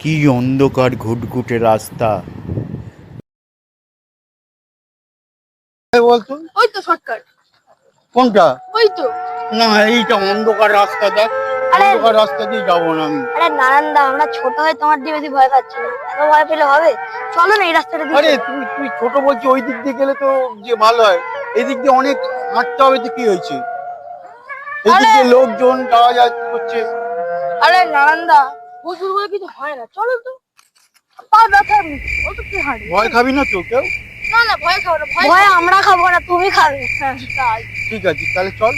কি অন্ধকার ঘুটঘুটে রাস্তা। বলতো ওই তো শর্টকাট। কোনটা? ওই তো। না এইটা অন্ধকার রাস্তা দেখ। অন্ধকার রাস্তা দিয়ে যাব না আমি। আরে নারায়ণদা আমরা ছোট হয়ে তোমার দিয়ে বেশি ভয় পাচ্ছি না। এত ভয় পেলে হবে? চলো না এই রাস্তাটা দিয়ে। আরে। তুই তুই ছোট বলছি ওই দিক দিয়ে গেলে তো যে ভালো হয়। এই দিক দিয়ে অনেক হাঁটতে হবে তো কি হয়েছে? এই দিক দিয়ে লোকজন যাওয়া যা করছে। আরে নারান্দা বলে কিছু হয় না চলো তো। পা ব্যথা ও তো কি ভয় খাবি না তো কেউ? না না ভয় খাও না ভয় ভয় আমরা খাব না তুমি খাবে। হ্যাঁ তাই। ঠিক আছে তাহলে চল।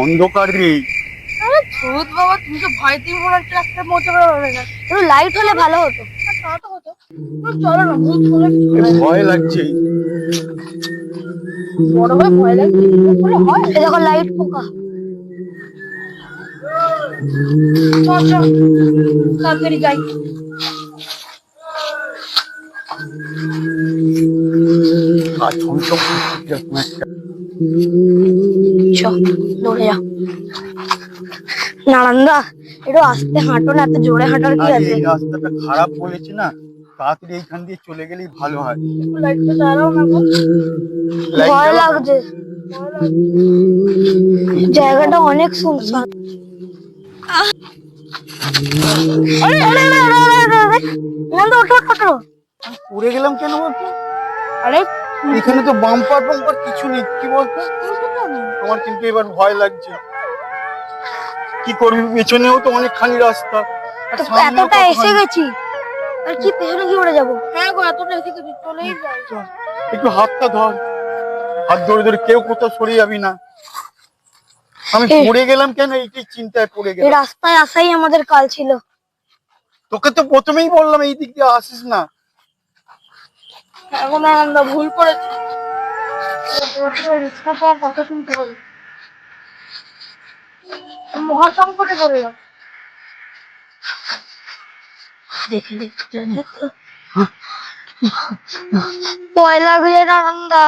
অন্ধকার রে। আরে ধুত বাবা তুমি তো ভয় দিয়ে মনে হচ্ছে রাস্তায় পৌঁছে পারবে না একটু লাইট হলে ভালো হতো। তা তো হতো। চলো না ভূত এ ভয় লাগছে। বড় হয়ে নারান্দা একটু আস্তে হাঁটো না এত জোরে হাঁটার কি আছে? রাস্তাটা খারাপ হয়েছে না? তাড়াতাড়ি এইখান দিয়ে চলে গেলেই ভালো হয়। ভয় লাগছে। জায়গাটা অনেক শুনশান আরে আরে আরে আরে আরে আরে আরে। নন্দ ওঠো ওঠো, ওঠো। পড়ে গেলাম কেন বলতো? আরে এখানে তো বাম্পার বাম্পার কিছু নেই কি বলতো? আমার কিন্তু এবার ভয় লাগছে। কি করবি? পেছনেও তো অনেকখানি রাস্তা। এতটা এসে গেছি। আর কি পেছনে কি করে যাব? হ্যাঁ গো এতটা এসে গেছি চলেই যাই একটু হাতটা ধর। হাত ধরে ধরে কেউ কোথাও সরে যাবি না। আমি পড়ে গেলাম কেন? এইটাই চিন্তায় পড়ে গেলাম? রাস্তায় আসাই আমাদের কাল ছিল। তোকে তো প্রথমেই বললাম এই দিক দিয়ে আসিস না। এখন আনন্দ ভুল করেছি। কথা শুনতে হবে মহাসংকটে পড়লাম দেখে দেখতে ভয় লাগছে নানন্দা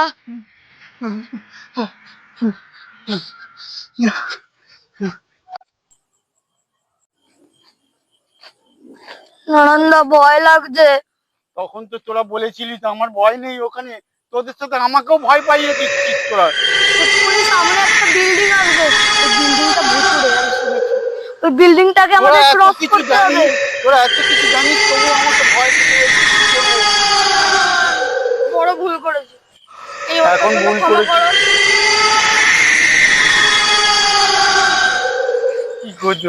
নানন্দা ভয় লাগছে। তখন তো তোরা বলেছিলি তো আমার ভয় নেই ওখানে। তোদের সাথে আমাকেও ভয় পাইয়ে দিচ্ছিস তোরা। সামনে একটা বিল্ডিং আসবে। ওই বিল্ডিংটা ভুতুড়ে ওই বিল্ডিংটাকে আমাদের ক্রস করতে হবে। তোরা এত কিছু জানিস তবু ভয় বড় ভুল করেছি। এখন ভুল করেছি। কি করছ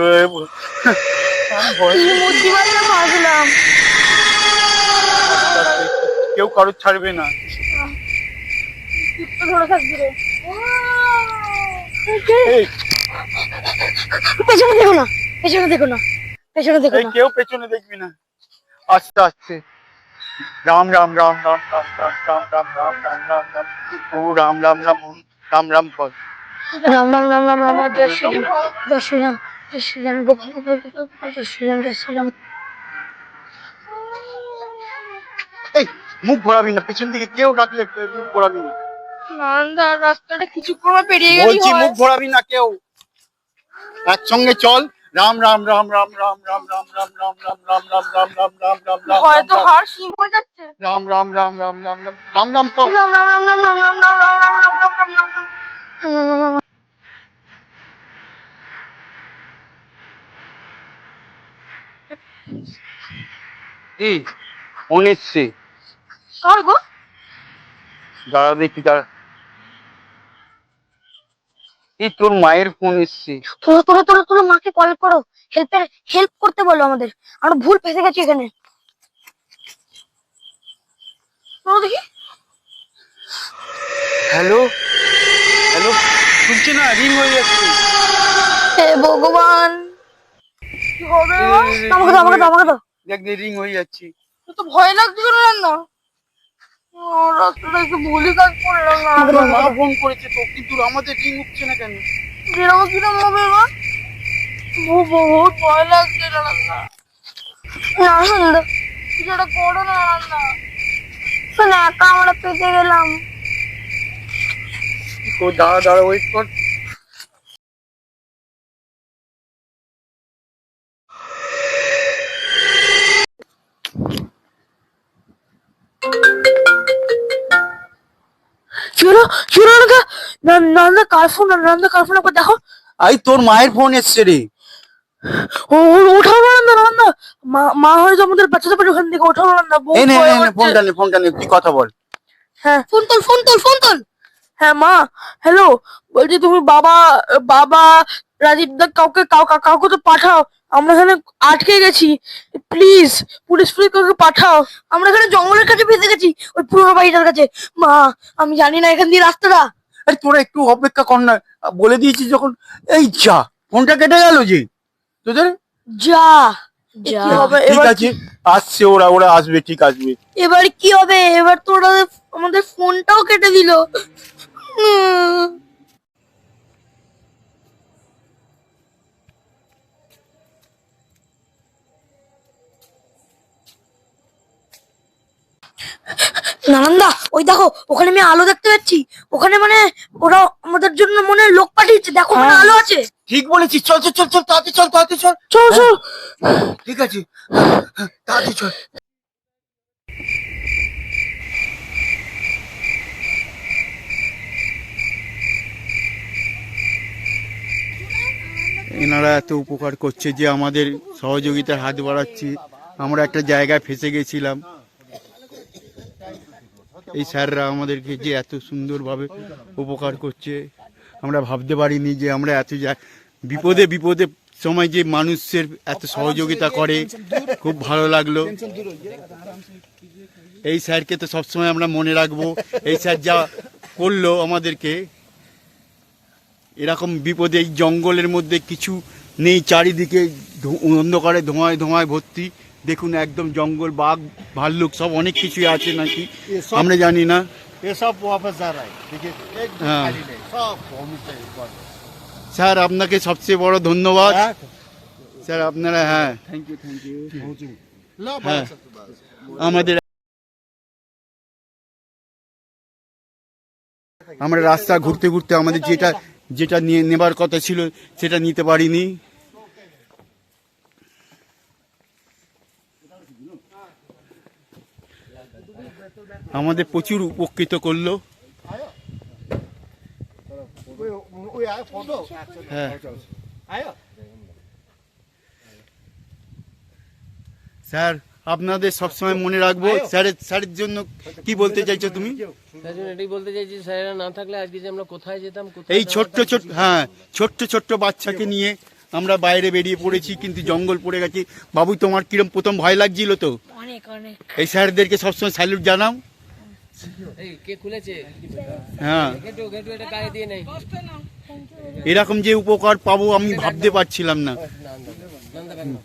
কেউ কারোর ছাড়বে না। ধরে থাকবি রে। পেছনে দেখো না পেছনে দেখো না পেছনে দেখো না কেউ পেছনে দেখবি না আস্তে আস্তে রাম রাম রাম রাম রাম রাম রাম রাম রাম রাম রাম রাম ও রাম রাম রাম রাম রাম বল রাম রাম রাম রাম রাম জয় শ্রীরাম জয় শ্রীরাম জয় শ্রীরাম গোপাল জয় শ্রীরাম জয় শ্রীরাম এই মুখ ঘোরাবি না পেছন দিকে কেউ ডাকলে মুখ ঘোরাবি না নান্দা রাস্তাটা কিছুক্ষণ পেরিয়ে গেলি বলছি মুখ ঘোরাবি না কেউ একসঙ্গে চল রাম রাম রাম রাম রাম রাম রাম রাম রাম রাম রাম রাম রাম রাম রাম রাম রাম হয়তো হার সিম হয়ে যাচ্ছে রাম রাম রাম রাম রাম রাম রাম রাম তো রাম রাম রাম রাম রাম রাম রাম রাম রাম রাম রাম রাম রাম রাম এই ফোন এসছে কার গো দাঁড়া দেখি দাঁড়া এই তোর মায়ের ফোন এসছে? তোরা তোরা তোরা তোরা মাকে কল করো। হেল্পের হেল্প করতে বলো আমাদের। আমরা ভুল ফেসে গেছি এখানে। দেখি। হ্যালো হ্যালো শুনছি না রিং হয়ে যাচ্ছে। হে ভগবান। কি হবে আমাকে দাও আমাকে দাও আমাকে দাও। দেখ রিং হয়ে যাচ্ছে। তো ভয় লাগছে কেন রান্না? ও, রাস্তাটা একটু ভুলই কাজ করলাম না। আমাকে মা ফোন করেছে তো কিন্তু আমাদের রিং উঠছে না কেন? কীরকম কীরকম হবে মা বহু- বহুত ভয় লাগছে রান্না নানন্দ কিছু একটা করো না রান্না শোনো একা আমরা পেতে গেলাম। দাঁড়া দাঁড়া ওয়েট কর। হলো কি হলো নান্দা কার ফোন নান্দা কার ফোন একবার দেখো। আই তোর মায়ের ফোন এসছে রে। ও ও- ওঠাও নান্দা নান্দা মা মা হয়তো আমাদের বাচ্চাদের ওখান থেকে ওঠাও এই নে নে, ফোনটা নে ফোনটা নে তুই কথা বল। হ্যাঁ। ফোন তোল ফোন তোল ফোন তোল। হ্যাঁ মা হ্যালো বলছি তুমি বাবা বাবা রাজীব দা কাউকে কাউ কাউ- কাউকে তো পাঠাও। আমরা এখানে আটকে গেছি। প্লিজ পুলিশ পুলিশ কাউকে পাঠাও। আমরা এখানে জঙ্গলের কাছে ফেসে গেছি ওই পুরোনো বাড়িটার কাছে। মা আমি জানি না এখান দিয়ে রাস্তাটা। আরে তোরা একটু অপেক্ষা কর না। বলে দিয়েছি যখন এই যা ফোনটা কেটে গেল যে। তোদের? যা যা। ঠিক এবার আছে আসছে ওরা ওরা আসবে ঠিক আসবে। এবার কি হবে? এবার তো ওরা আমাদের ফোনটাও কেটে দিল। নানন্দা ওই দেখো ওখানে আমি আলো দেখতে পাচ্ছি। ওখানে মানে ওরা আমাদের জন্য মনে লোক পাঠিয়েছে। দেখো ওখানে হ্যাঁ। আলো আছে। ঠিক বলেছিস। চল চল চল চল তাড়াতাড়ি চল তাড়াতাড়ি চল। চল চল। ঠিক আছে। তাড়াতাড়ি চল। এনারা এত উপকার করছে যে আমাদের সহযোগিতার হাত বাড়াচ্ছে। আমরা একটা জায়গায় ফেসে গেছিলাম। এই স্যাররা আমাদেরকে যে এত সুন্দরভাবে উপকার করছে, আমরা ভাবতে পারিনি যে আমরা এত জা- বিপদে বিপদে সময় যে মানুষের এত সহযোগিতা করে, খুব ভালো লাগল। এই স্যারকে তো সবসময় আমরা মনে রাখব, এই স্যার যা করল আমাদেরকে, এরকম বিপদে, এই জঙ্গলের মধ্যে কিছু নেই, চারিদিকে অন্ধকারে ধোঁয়ায় ধোঁয়ায় ভর্তি। দেখুন একদম জঙ্গল বাঘ ভাল্লুক সব অনেক কিছুই আছে নাকি? আমরা জানি না। এসব ওয়াপস হ্যাঁ। স্যার আপনাকে সবচেয়ে বড় ধন্যবাদ। স্যার আপনারা হ্যাঁ। থ্যাংক ইউ থ্যাংক ইউ হ্যাঁ। আমাদের আমরা রাস্তা ঘুরতে ঘুরতে আমাদের যেটা যেটা নিয়ে নেবার কথা ছিল সেটা নিতে পারিনি। আমাদের প্রচুর উপকৃত করল। হ্যাঁ। স্যার আপনাদের সবসময় মনে রাখব স্যারের স্যারের জন্য কি বলতে চাইছো তুমি? এটাই বলতে স্যারেরা না থাকলে আজকে যে আমরা কোথায় যেতাম এই ছোট্ট ছোট্ট হ্যাঁ ছোট্ট ছোট্ট বাচ্চাকে নিয়ে আমরা বাইরে বেরিয়ে পড়েছি কিন্তু জঙ্গল পড়ে গেছি বাবু তোমার কিরম প্রথম ভয় লাগছিল তো অনেক অনেক এই স্যারদেরকে সবসময় স্যালুট জানাও এই কে খুলেছে হ্যাঁ গেটু গেটু এটা গায়ে দিয়ে নেই এরকম যে উপকার পাবো আমি ভাবতে পারছিলাম না নন্দা ব্যাগ নাও।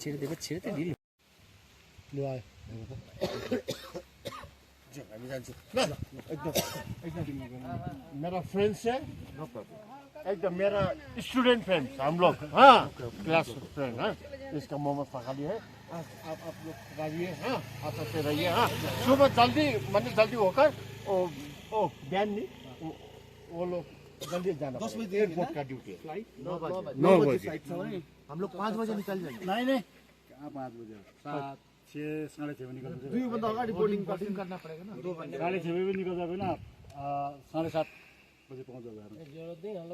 ছেড়ে দেবে ছেড়ে দে দিল मेरा फ्रेंड्स है एकदम मेरा स्टूडेंट फ्रेंड्स हम लोग। हाँ क्लास फ्रेंड है। इसका मोहम्मद फखाली है। हाँ, आप आप लोग रहिए हाँ। आप सबसे रहिए हाँ। सुबह जल्दी मतलब जल्दी होकर ओ ओ बैन नहीं वो लोग जल्दी जाना दस बजे एयरपोर्ट का ड्यूटी है। नौ बजे। हम लोग पाँच बजे निकल जाएँगे। नहीं नहीं। कहाँ पाँच बजे? हाँ। सात छः साढ़े छः बजे निकल दुई बंदा अगाडि बोर्डिङ करना। पड़ेगा ना। साढ़े छः बजे निकल जाओगे ना साढ़े सात बजे पहुँच जाओगे।